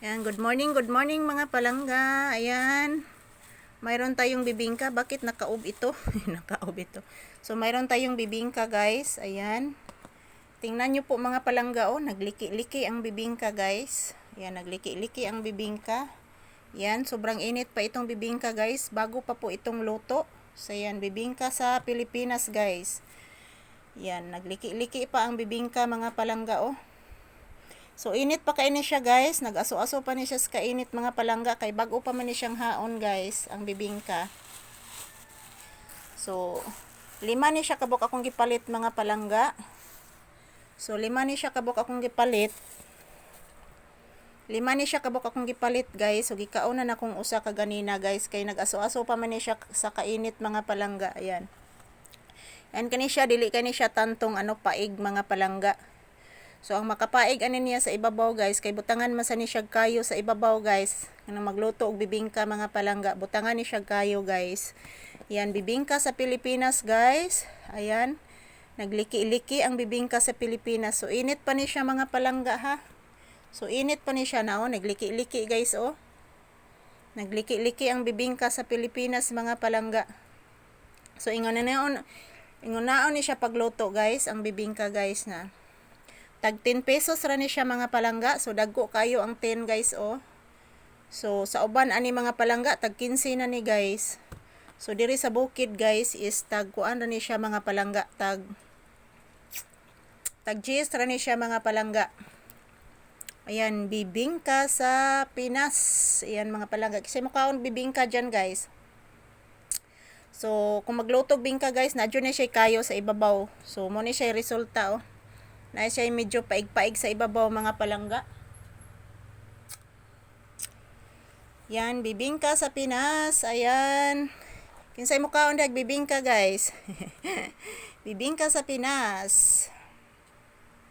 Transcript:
Ayan, good morning, good morning mga palangga. Ayan. Mayroon tayong bibingka. Bakit nakaob ito? nakaob ito. So, mayroon tayong bibingka, guys. Ayan. Tingnan nyo po mga palangga, oh. Nagliki-liki ang bibingka, guys. Ayan, nagliki-liki ang bibingka. Ayan, sobrang init pa itong bibingka, guys. Bago pa po itong luto. So, ayan, bibingka sa Pilipinas, guys. Ayan, nagliki-liki pa ang bibingka, mga palangga, oh. So init pa kaini siya guys, nag-aso-aso pa ni siya sa kainit mga palangga kay bago pa man ni siyang haon guys, ang bibingka. So lima ni siya kabok akong gipalit mga palangga. So lima ni siya kabok akong gipalit. Lima ni siya kabok akong gipalit guys. So gikaon na akong usa ka ganina guys kay nag-aso-aso pa man ni siya sa kainit mga palangga. Ayan. Yan kani siya dili kani siya tantong ano paig mga palangga. So ang makapaig ani niya sa ibabaw guys kay butangan man sa ni siya kayo sa ibabaw guys. Kanang magluto og bibingka mga palangga, butangan ni siya kayo guys. Yan bibingka sa Pilipinas guys. Ayan. Nagliki-liki ang bibingka sa Pilipinas. So init pa ni siya mga palangga ha. So init pa ni siya na oh, nagliki-liki guys oh. Nagliki-liki ang bibingka sa Pilipinas mga palangga. So ingon na naon ingon naon ni siya pagluto guys, ang bibingka guys na. Tag 10 pesos ra ni siya mga palangga. So dagko kayo ang 10 guys oh. So sa uban ani mga palangga tag 15 na ni guys. So diri sa bukid guys is tag kuan ra ni siya mga palangga tag tag GS ra ni siya mga palangga. Ayan, bibingka sa Pinas. Ayan mga palangga. Kasi mukhaon bibingka dyan guys. So, kung maglutog bingka guys, nadyo na siya kayo sa ibabaw. So, mo ni siya resulta oh na siya medyo paig-paig sa ibabaw mga palangga. Yan, bibingka sa Pinas. Ayan. Kinsay mo kaon dag bibingka guys. bibingka sa Pinas.